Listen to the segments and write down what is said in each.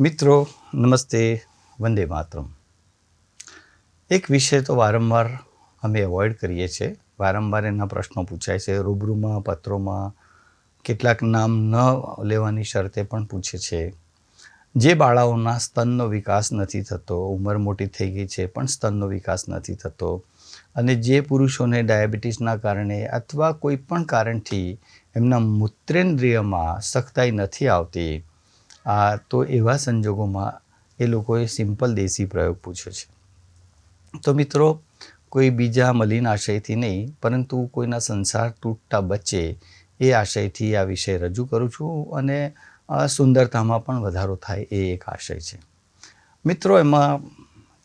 મિત્રો, નમસ્તે, વંદે માતરમ. એક વિષય તો વારંવાર અમે એવોઇડ કરીએ છીએ. વારંવાર એના પ્રશ્નો પૂછાય છે, રૂબરૂમાં, પત્રોમાં, કેટલાક નામ ન લેવાની શરતે પણ પૂછે છે. જે બાળાઓના સ્તનનો વિકાસ નથી થતો, ઉંમર મોટી થઈ ગઈ છે, પણ સ્તનનો વિકાસ નથી થતો, અને જે પુરુષોને ડાયાબિટીસના કારણે અથવા કોઈ પણ કારણથી એમના મૂત્રેન્દ્રિયમાં સખ્તાઈ નથી આવતી આ તો એવા સંજોગોમાં એ લોકોએ સિમ્પલ દેશી પ્રયોગ પૂછ્યો છે. તો મિત્રો, કોઈ બીજા મલિન આશયથી નહીં, પરંતુ કોઈના સંસાર તૂટતા બચે એ આશયથી આ વિષય રજૂ કરું છું અને સુંદરતામાં પણ વધારો થાય એ એક આશય છે. મિત્રો, એમાં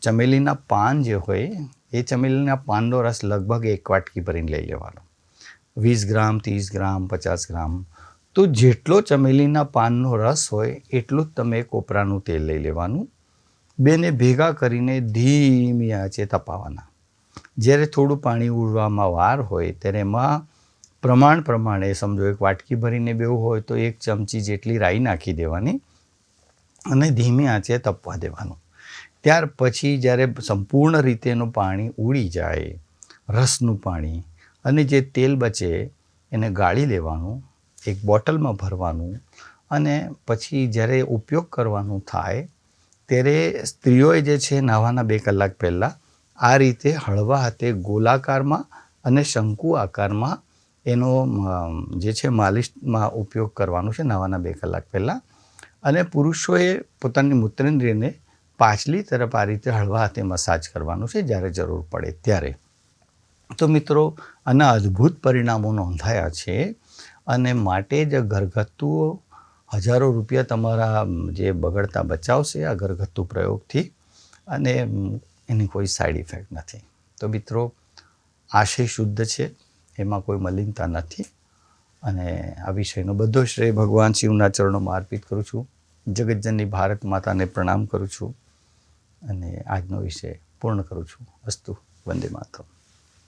ચમેલીના પાન જે હોય, એ ચમેલીના પાનનો રસ લગભગ એક વાટકી ભરીને લઈ લેવાનો. વીસ ગ્રામ, ત્રીસ ગ્રામ, પચાસ ગ્રામ તો જેટલો ચમેલીના પાનનો રસ હોય, એટલું જ તમે કોપરાનું તેલ લઈ લેવાનું. બેને ભેગા કરીને ધીમી આંચે તપાવવાના. જ્યારે થોડું પાણી ઉડવામાં વાર હોય, ત્યારે એમાં પ્રમાણ પ્રમાણે સમજો, એક વાટકી ભરીને બેવું હોય, તો એક ચમચી જેટલી રાઈ નાખી દેવાની અને ધીમી આંચે તપવા દેવાનું. ત્યાર પછી જ્યારે સંપૂર્ણ રીતે એનું પાણી ઉડી જાય, રસનું પાણી, અને જે તેલ બચે, એને ગાળી લેવાનું એક બોટલમાં ભરવાનું અને પછી જ્યારે ઉપયોગ કરવાનું થાય, ત્યારે સ્ત્રીઓએ જે છે નાહવાના બે કલાક પહેલાં આ રીતે હળવા હાથે ગોલાકારમાં અને શંકુ આકારમાં એનો જે છે માલિશમાં ઉપયોગ કરવાનો છે નાહવાના બે કલાક પહેલાં. અને પુરુષોએ પોતાની મૂત્રેન્દ્રિયને પાછલી તરફ આ રીતે હળવા હાથે મસાજ કરવાનું છે જ્યારે જરૂર પડે ત્યારે. તો મિત્રો, આના અદ્ભુત પરિણામો નોંધાયા છે. અને માટે જ ઘરગથ્થુઓ હજારો રૂપિયા તમારા જે બગડતા બચાવશે આ ઘરગથ્થુ પ્રયોગથી અને એની કોઈ સાઈડ ઇફેક્ટ નથી. તો મિત્રો, આશય શુદ્ધ છે, એમાં કોઈ મલિનતા નથી અને આ વિષયનો બધો શ્રેય ભગવાન શિવના ચરણોમાં અર્પિત કરું છું. જગતજનની ભારત માતાને પ્રણામ કરું છું અને આજનો વિષય પૂર્ણ કરું છું. અસ્તુ, વંદે માતરમ.